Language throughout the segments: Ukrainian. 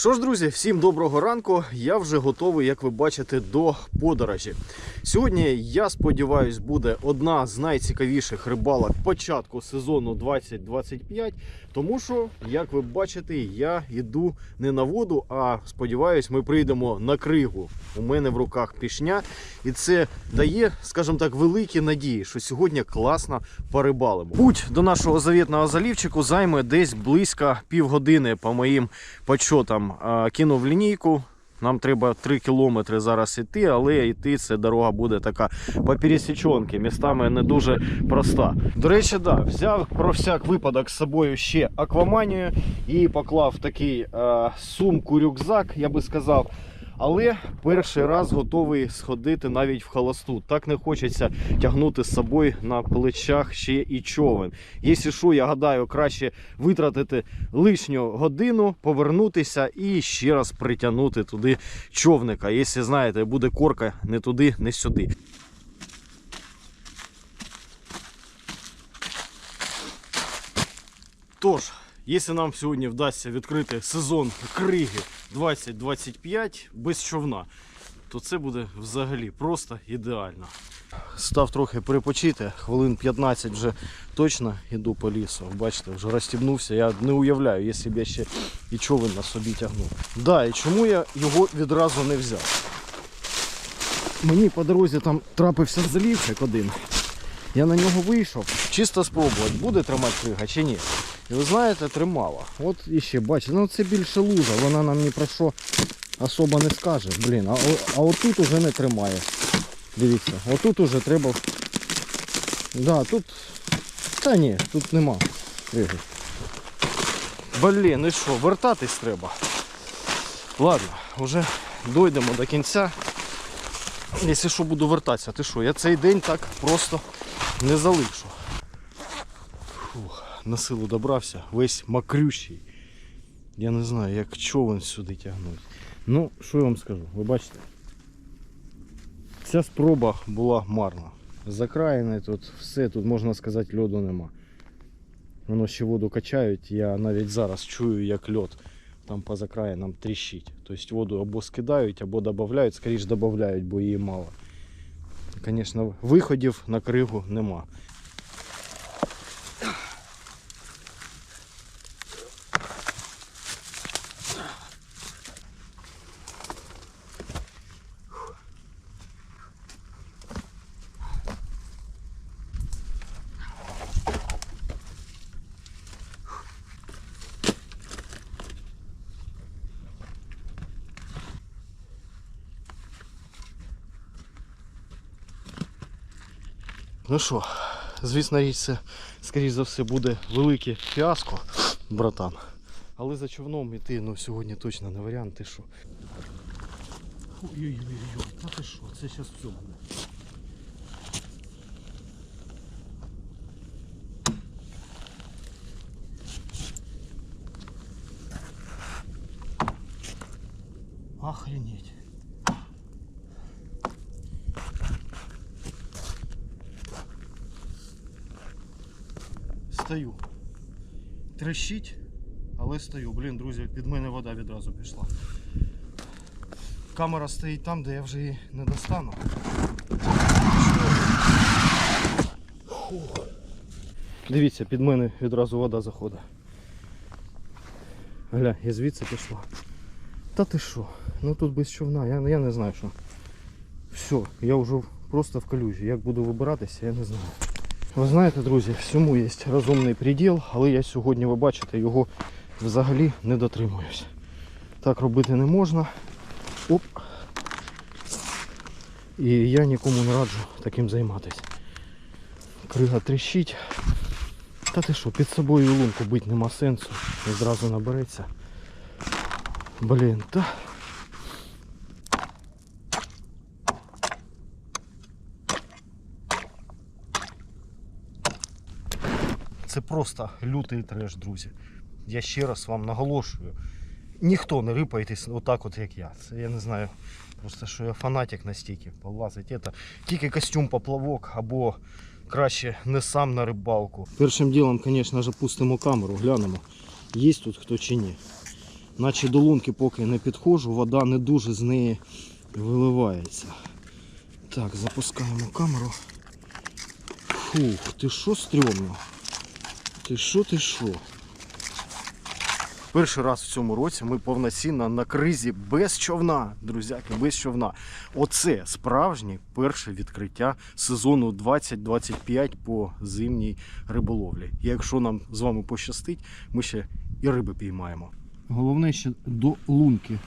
Що ж, друзі, всім доброго ранку. Я вже готовий, як ви бачите, до подорожі. Сьогодні, я сподіваюсь, буде одна з найцікавіших рибалок початку сезону 2025. Тому що, як ви бачите, я йду не на воду, а сподіваюсь, ми прийдемо на кригу. У мене в руках пішня, і це дає, скажімо так, великі надії, що сьогодні класно порибалимо. Путь до нашого завітного залівчику займе десь близько півгодини по моїм почотам. А, Кинув лінійку. Нам треба 3 кілометри зараз йти, але йти це дорога буде така по пересічонки, містами не дуже проста. До речі, да, взяв про всяк випадок з собою ще акваманію і поклав такий е, сумку-рюкзак, я би сказав. Але перший раз готовий сходити навіть в холосту. Так не хочеться тягнути з собою на плечах ще і човен. Якщо що, я гадаю, краще витратити лишню годину, повернутися і ще раз притягнути туди човника. Якщо знаєте, буде корка не туди, не сюди. Тож, якщо нам сьогодні вдасться відкрити сезон криги 2025 без човна, то це буде взагалі просто ідеально. Став трохи перепочити, хвилин 15 вже точно йду по лісу. Бачите, вже розстібнувся. Я не уявляю, якщо б я ще і човен на собі тягнув. Да, і чому я його відразу не взяв? Мені по дорозі там трапився залівчик один. Я на нього вийшов, чисто спробувати, буде тримати крига чи ні. І ви знаєте, тримала. От іще, бачите, ну це більше луза, вона нам ні про що особо не скаже. Блін, а, а отут уже не тримає. Дивіться, отут уже треба. Да, тут. Та ні, тут нема. Блін, ну що, вертатись треба. Ладно, вже дойдемо до кінця. Якщо що буду вертатися, ти що, я цей день так просто не залишу. Фух, на силу добрався, весь макрющий. Я не знаю, як човен сюди тягнуть. Ну, що я вам скажу, ви бачите? Ця спроба була марна. Закраєне тут все, тут можна сказати, льоду нема. Воно ще воду качають, я навіть зараз чую, як льод там по закраїнам тріщить. Тобто воду або скидають, або додають, скоріш додають, бо її мало. Звісно, виходів на кригу нема. Ну що, звісно, річ, це, скоріш за все, буде велике фіаско, братан. Але за човном іти ну, сьогодні точно не варіант, ти що. Ой-ой-ой, та ти що, це зараз все буде. Охренеть. Стою. Трещить, але стою. Блін, друзі, під мене вода відразу пішла. Камера стоїть там, де я вже її не достану. Фух. Дивіться, під мене відразу вода заходить. Гля, я звідси пішла. Та ти що? Ну тут без човна, я, я не знаю що. Все, я вже просто в калюжі. Як буду вибиратися, я не знаю. Ви знаєте, друзі, всьому є розумний приділ, але я сьогодні, ви бачите, його взагалі не дотримуюсь. Так робити не можна. Оп. І я нікому не раджу таким займатися. Крига тріщить. Та ти що, під собою лунку бити нема сенсу. Зразу набереться. Блін, та. Просто лютий треш, друзі. Я ще раз вам наголошую. Ніхто не рипайтесь отак, от як я. Це я не знаю. Просто що я фанатик настільки полазить. Это тільки костюм поплавок або краще не сам на рибалку. Першим ділом, звісно пустимо камеру, глянемо, є тут хто чи ні. наче до лунки поки не підходжу, вода не дуже з неї виливається. Так, запускаємо камеру. Фух, ти що стрьомно? Ти що, ти що? Перший раз в цьому році ми повноцінно на кризі без човна, друзяки, без човна. Оце справжнє перше відкриття сезону 2025 по зимній риболовлі. І якщо нам з вами пощастить, ми ще і риби піймаємо. Головне ще до лунки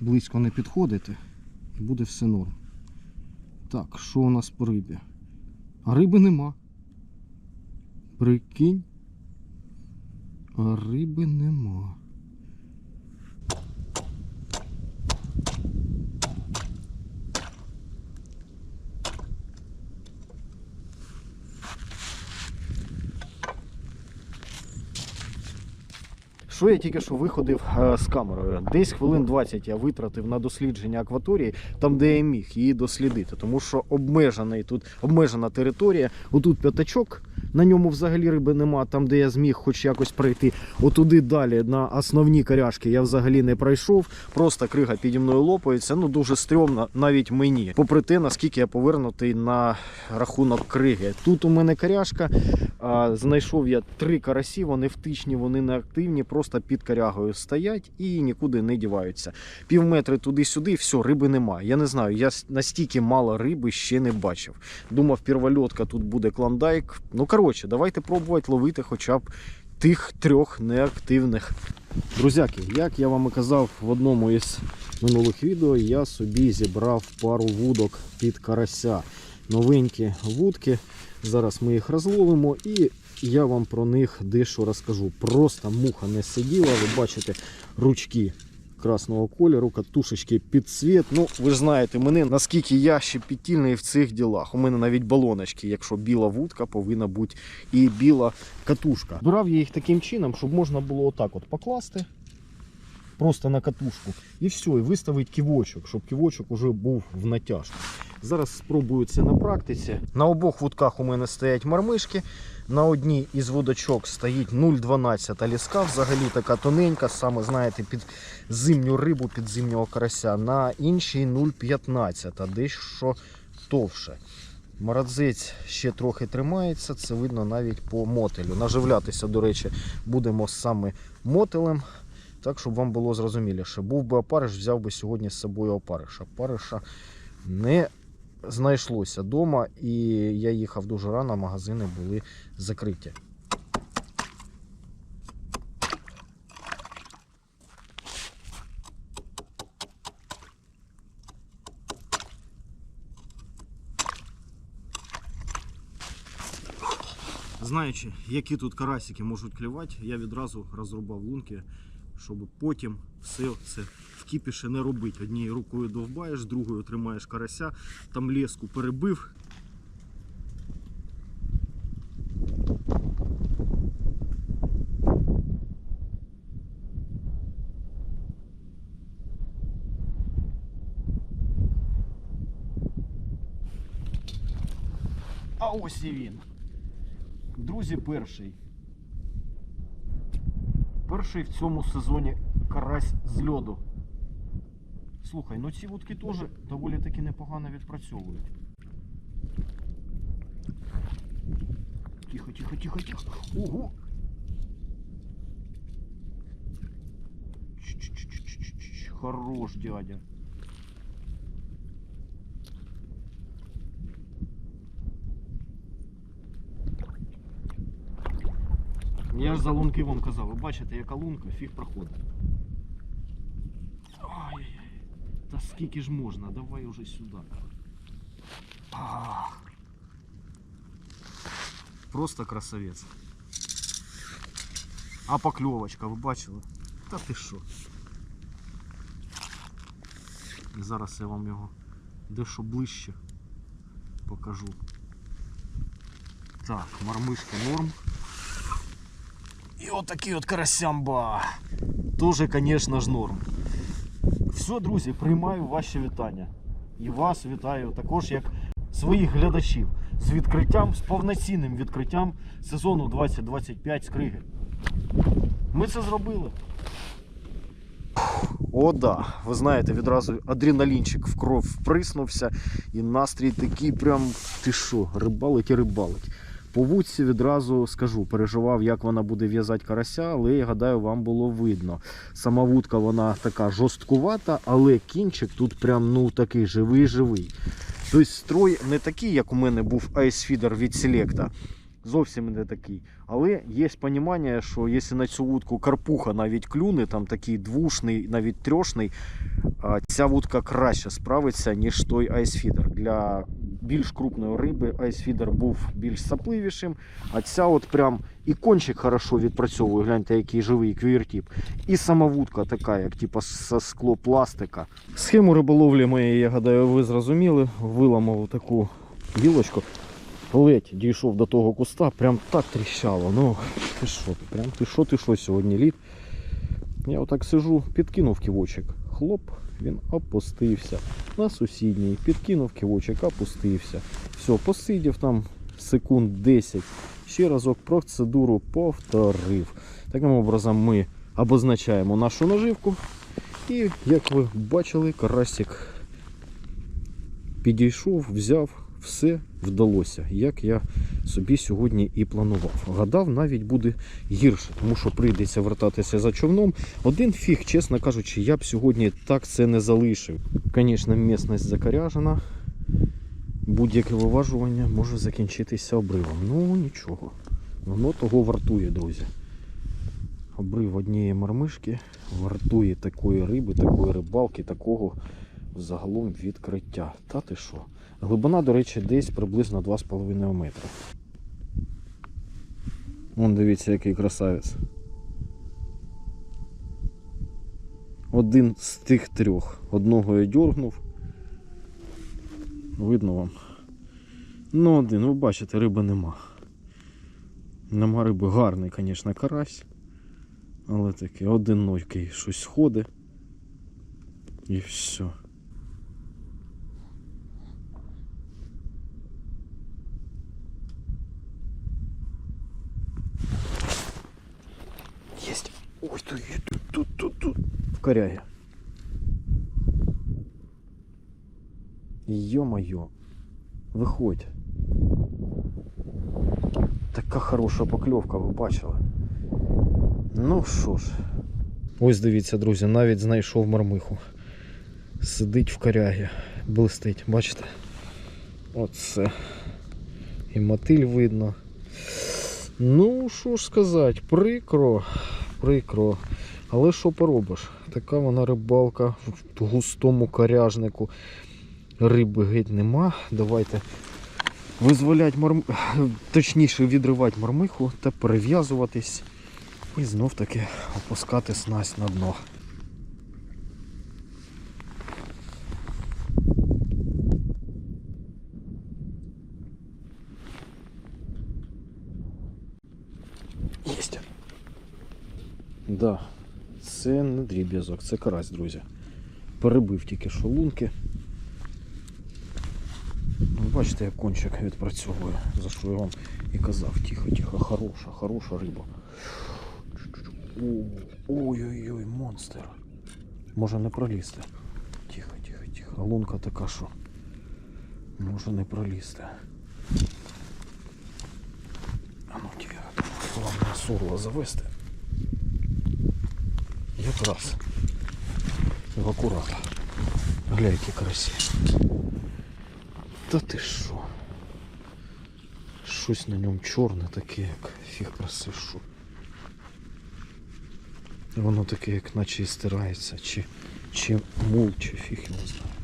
близько не підходити, і буде все норм. Так, що у нас по рибі? А риби нема. Прикинь. А риби нема. Що я тільки що виходив е, з камерою? Десь хвилин 20 я витратив на дослідження акваторії, там де я міг її дослідити, тому що обмежений тут обмежена територія. Отут п'ятачок, на ньому взагалі риби нема. Там, де я зміг хоч якось пройти. Отуди далі на основні коряшки я взагалі не пройшов. Просто крига піді мною лопається. Ну дуже стрьомно навіть мені. Попри те, наскільки я повернутий на рахунок криги. Тут у мене коряшка. Знайшов я три карасі, вони втичні, вони не активні, просто під корягою стоять і нікуди не діваються. Пів метри туди-сюди, все, риби немає. Я не знаю, я настільки мало риби ще не бачив. Думав, первольотка тут буде клондайк. Ну коротше, давайте пробувати ловити хоча б тих трьох неактивних. Друзяки, як я вам і казав в одному із минулих відео, я собі зібрав пару вудок під карася. Новенькі вудки. Зараз ми їх розловимо і я вам про них дещо розкажу. Просто муха не сиділа, ви бачите ручки красного кольору, катушечки під цвіт. Ну, ви ж знаєте мене, наскільки я ще підтільний в цих ділах. У мене навіть балоночки, якщо біла вудка, повинна бути і біла катушка. Брав я їх таким чином, щоб можна було отак от покласти. Просто на катушку. І все, і виставити ківочок, щоб ківочок уже був в натяжку. Зараз спробую це на практиці. На обох вудках у мене стоять мармишки. На одній із вудочок стоїть 0,12 ліска, взагалі така тоненька, саме знаєте, під зимню рибу, під зимнього карася. На іншій 0,15, дещо товше. Марадзець ще трохи тримається, це видно навіть по мотелю. Наживлятися, до речі, будемо саме мотелем. Так, щоб вам було зрозуміліше. Був би опариш, взяв би сьогодні з собою опариша. Опариша не знайшлося вдома, і я їхав дуже рано, магазини були закриті. Знаючи, які тут карасики можуть клювати, я відразу розрубав лунки, щоб потім все це в кіпіші не робити. Однією рукою довбаєш, другою тримаєш карася, там леску перебив. А ось і він. Друзі, перший. Перший в цьому сезоні карась з льоду. Слухай, ну ці вудки теж доволі таки непогано відпрацьовують. Тихо, тихо, тихо, тихо. Ого! Хорош, дядя. Я ж за лунки вам казав, ви бачите, яка лунка, фіг проходить. Ай-яй-яй. Та скільки ж можна, давай уже сюди. Ах. Просто красавець. А покльовочка, ви бачили? Та ти що? І зараз я вам його дещо ближче покажу. Так, мармишка норм. І отакий от карасямба. Тоже, звісно ж, норм. Все, друзі, приймаю ваші вітання. І вас вітаю також як своїх глядачів з відкриттям, з повноцінним відкриттям сезону 2025 з криги. Ми це зробили. О, да. Ви знаєте, відразу адреналінчик в кров вприснувся, і настрій такий прям ти що, рибалить і рибалить. По вудці відразу скажу, переживав, як вона буде в'язати карася, але я гадаю, вам було видно. Сама вудка вона така жорсткувата, але кінчик тут прям ну такий живий-живий. Тобто строй не такий, як у мене був айсфідер від Селекта. Зовсім не такий. Але є розуміння, що якщо на цю вудку карпуха навіть клюне, там такий двушний, навіть трьошний, ця вудка краще справиться, ніж той айсфідер. Для більш крупної риби айсфідер був більш сапливішим, а ця от прям і кончик хорошо відпрацьовує, гляньте, який живий квіртіп. І сама вудка така, як типу со склопластика. Схему риболовлі моєї, я гадаю, ви зрозуміли. Виламав таку гілочку. Ледь дійшов до того куста, прям так тріщало. Ну, ти що прям ти що, ти що сьогодні лід. Я отак сижу, підкинув ківочок. Хлоп, він опустився. На сусідній, підкинув ківочок, опустився. Все, посидів там секунд 10. Ще разок процедуру повторив. Таким образом ми обозначаємо нашу наживку. І, як ви бачили, карасик підійшов, взяв, все вдалося, як я собі сьогодні і планував. Гадав, навіть буде гірше, тому що прийдеться вертатися за човном. Один фіг, чесно кажучи, я б сьогодні так це не залишив. Звісно, місцевість закаряжена. Будь-яке виважування може закінчитися обривом. Ну нічого. Воно того вартує, друзі. Обрив однієї мармишки вартує такої риби, такої рибалки, такого загалом відкриття. Та ти що? Глибина, до речі, десь приблизно 2,5 метри. Вон дивіться, який красавець. Один з тих трьох. Одного я дьоргнув. Видно вам. Ну, один, ви бачите, риби нема. Нема риби гарний, звісно, карась. Але такий одинокий щось сходить. І все. Есть. Ой, тут, тут, тут, тут, коряге. Ё-моё. Виходь. Така хороша покльовка, ви бачили. Ну що ж. Ось дивіться, друзі, навіть знайшов мармиху. Сидить в корягі, блистить, бачите? Оце. І мотиль видно. Ну, що ж сказати, прикро, прикро. Але що поробиш? Така вона рибалка в густому коряжнику. Риби геть нема. Давайте визволять марм... точніше відривати мармиху та перев'язуватись. І знов таки опускати снасть на дно. Єсть. Да, це не дріб'язок, це карась, друзі. Перебив тільки шолунки. Ну, Бачите, як кончик відпрацьовує, за що я вам і казав. Тихо, тихо, хороша, хороша риба. Ой-ой-ой, монстр. Може не пролізти. Тихо, тихо, тихо. Лунка така, що може не пролізти. А ну тихо, головне сурло завести. Якраз. В акурат. Гля, які красі. Та ти що? Щось на ньому чорне таке, як фіг що. Воно таке, як наче і стирається, чи, чи мул, чи фіг його знає.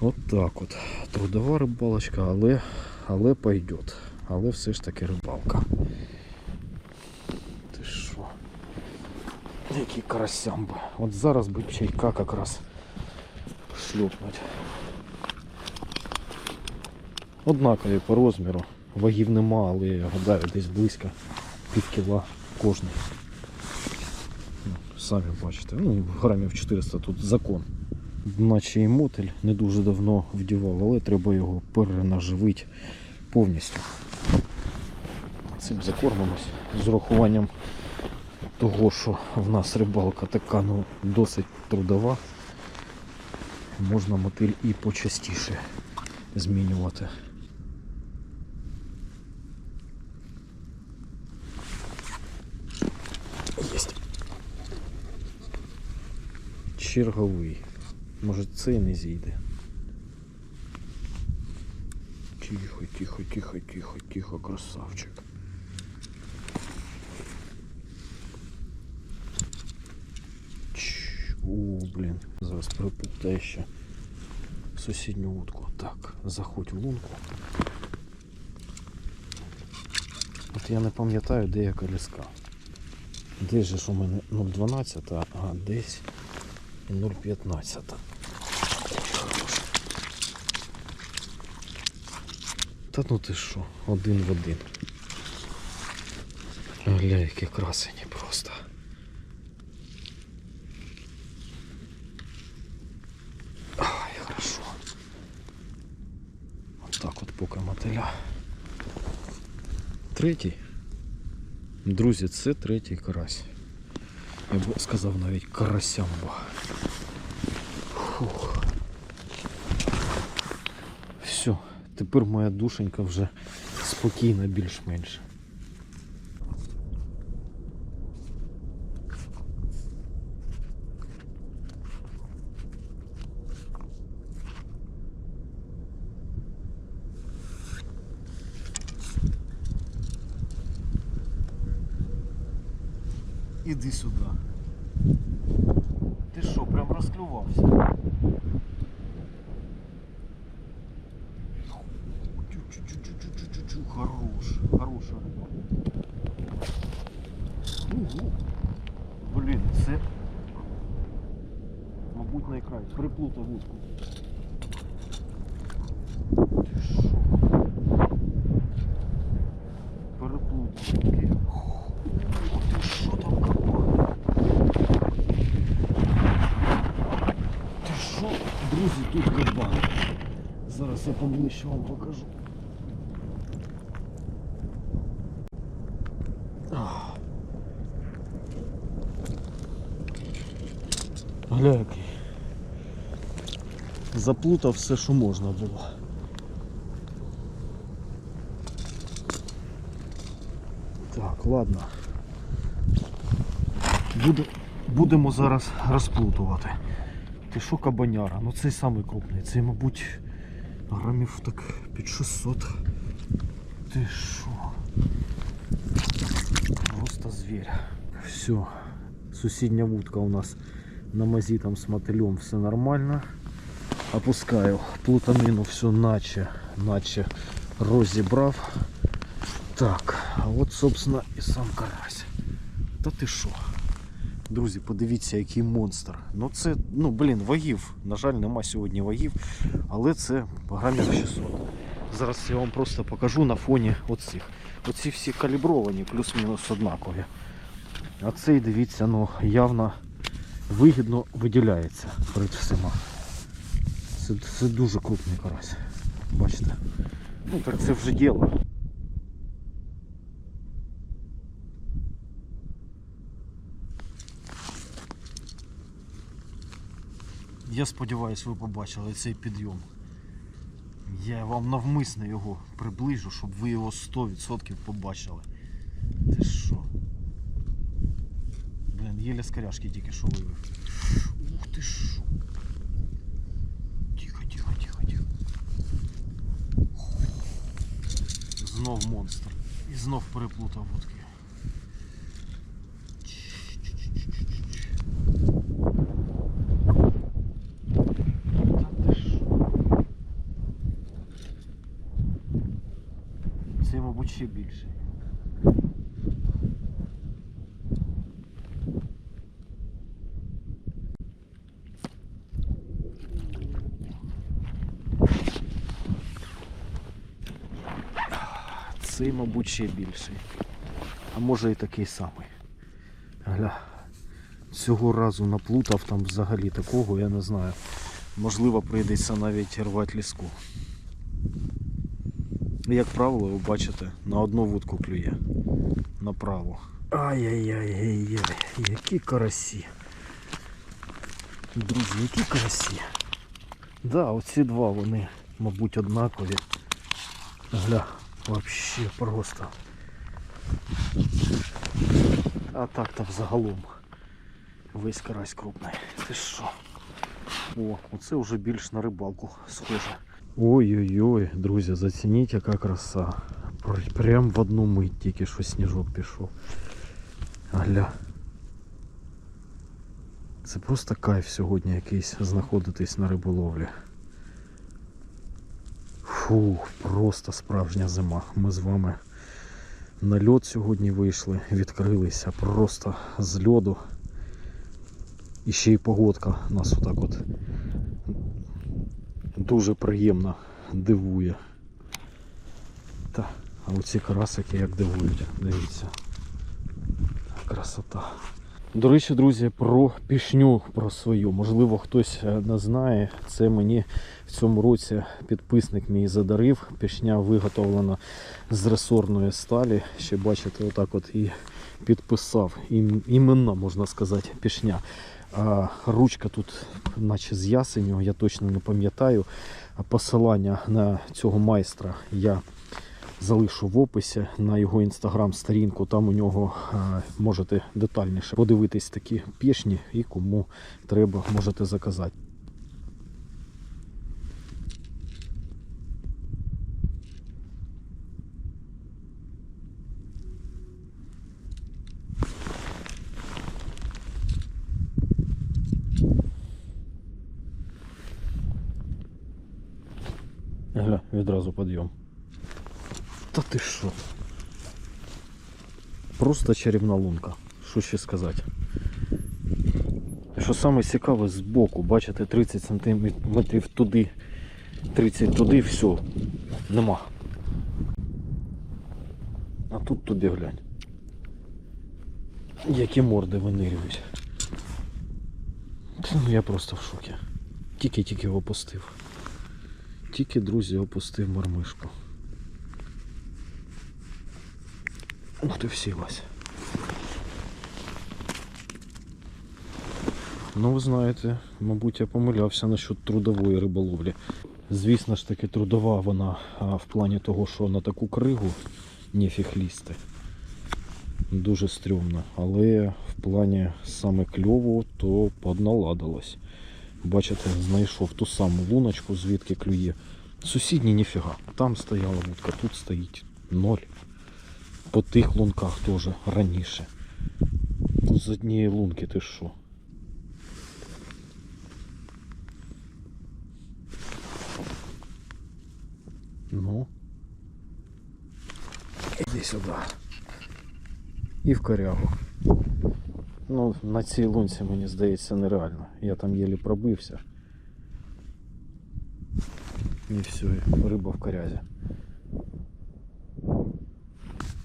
От так от. Трудова рибалочка, але, але пойдет. Але все ж таки рибалка. Ти що? Який карасям би. От зараз би чайка якраз шльопнуть. Однакові по розміру. Вагів нема, але я гадаю десь близько пів кіла кожний. Ну, Самі бачите, ну грамів 400 тут закон. Наче і мотель не дуже давно вдівав, але треба його перенаживити повністю. Цим закормимось з урахуванням того, що в нас рибалка така ну, досить трудова, можна мотиль і почастіше змінювати. Єсть. Черговий. Може цей не зійде. Тихо, тихо, тихо, тихо, тихо, красавчик. Чш, О, блін, зараз перепутаю ще сусідню утку. Так, заходь в лунку. От я не пам'ятаю, де я коліска. Де же ж у мене 0,12, а десь 0,15. Та ну ти що, один в один. Гля, які красені просто. Ай, хорошо. От так от поки мотиля. Третій. Друзі, це третій карась. Я б сказав навіть карасямба. Фух. Все, тепер моя душенька вже спокійна більш-менш. Іди сюди. Ти що, прям розклювався? Хорош, хороша риба. Ого. Блін, це. Мабуть, найкрай. Приплутав вудку. Ти що? Друзі, тут кабан. Зараз я поближче вам покажу. Гля який. Заплутав все, що можна було. Так, ладно. Буде, будемо зараз розплутувати. Ти що кабаняра? Ну цей самий крупний. Цей, мабуть, грамів так під 600. Ти що? Просто звір. Все. Сусідня вудка у нас на мазі там з мотилем все нормально. Опускаю плутанину все наче, наче розібрав. Так, а от, собственно, і сам карась. Та ти що? Друзі, подивіться, який монстр. Ну це, ну блін, вагів. На жаль, нема сьогодні вагів, але це грамів 600. Зараз я вам просто покажу на фоні оцих. Оці всі калібровані, плюс-мінус однакові. А цей, дивіться, ну явно вигідно виділяється перед всіма. Це, це дуже крупний карась. Бачите? Ну так це вже діло. Я сподіваюся, ви побачили цей підйом. Я вам навмисно його приближу, щоб ви його 100% побачили. Ти що? Блін, єля з коряшки тільки що вивів. Ух ти що. Тихо, тихо, тихо, тихо. Знов монстр. І знов переплутав вудки. Та ти що? Це, мабуть, ще більше. Цей, мабуть, ще більший. А може і такий самий. Гля. Цього разу наплутав там взагалі такого, я не знаю. Можливо, прийдеться навіть рвати ліску. Як правило, ви бачите, на одну вудку клює. направо. Ай-яй-яй-яй-яй, які карасі. Друзі, які карасі. Да, оці два вони, мабуть, однакові. Гля, вообще просто. А так то взагалом. Весь карась крупний. Ти що? О, оце вже більш на рибалку схоже. Ой-ой-ой, друзі, зацініть, яка краса. Прям в одну мить тільки що сніжок пішов. Гля. Це просто кайф сьогодні якийсь знаходитись на риболовлі. Фух, просто справжня зима. Ми з вами на льот сьогодні вийшли, відкрилися просто з льоду. І ще й погодка нас отак от дуже приємно дивує. Та, а оці карасики як дивують, дивіться. Красота. До речі, друзі, про пішню про свою. Можливо, хтось е, не знає. Це мені в цьому році підписник мій задарив. Пішня виготовлена з ресорної сталі. Ще бачите, отак от і підписав. Ім, іменно, можна сказати, пішня. А ручка тут, наче з ясеню, я точно не пам'ятаю. Посилання на цього майстра я залишу в описі на його інстаграм-сторінку. Там у нього можете детальніше подивитись такі пішні і кому треба, можете заказати. Гля, відразу підйом. Та ти що? Просто чарівна лунка. Що ще сказати? Що саме цікаве збоку, бачите, 30 см туди, 30 туди, все, нема. А тут тобі глянь. Які морди винирюють. Ну я просто в шокі. Тільки-тільки опустив. Тільки, друзі, опустив мармишку. От і всілась. Ну, ви знаєте, мабуть, я помилявся насчет трудової риболовлі. Звісно ж таки, трудова вона в плані того, що на таку кригу нефіг лізти. Дуже стрьомно. Але в плані саме кльову, то подналадилось. Бачите, знайшов ту саму луночку, звідки клює. Сусідній ніфіга. Там стояла вудка, тут стоїть ноль. По тих лунках теж раніше. Тут з однієї лунки ти що? Ну. Іди сюди. І в корягу. Ну, на цій лунці, мені здається, нереально. Я там єлі пробився. І все, риба в корязі.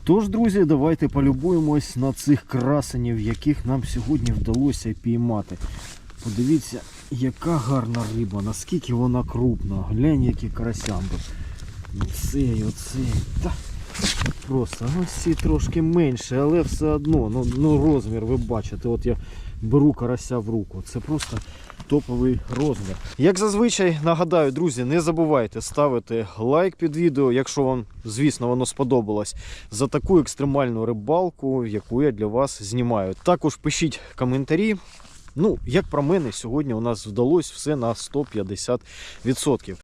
Тож, друзі, давайте полюбуємось на цих красенів, яких нам сьогодні вдалося піймати. Подивіться, яка гарна риба, наскільки вона крупна. Глянь, які карасямби. Оцей, оцей. Та просто ну, трошки менше, але все одно. Ну, ну розмір ви бачите. От я беру карася в руку. Це просто топовий розмір. Як зазвичай нагадаю, друзі, не забувайте ставити лайк під відео, якщо вам, звісно, воно сподобалось, за таку екстремальну рибалку, яку я для вас знімаю. Також пишіть коментарі. Ну, як про мене, сьогодні у нас вдалося все на 150%.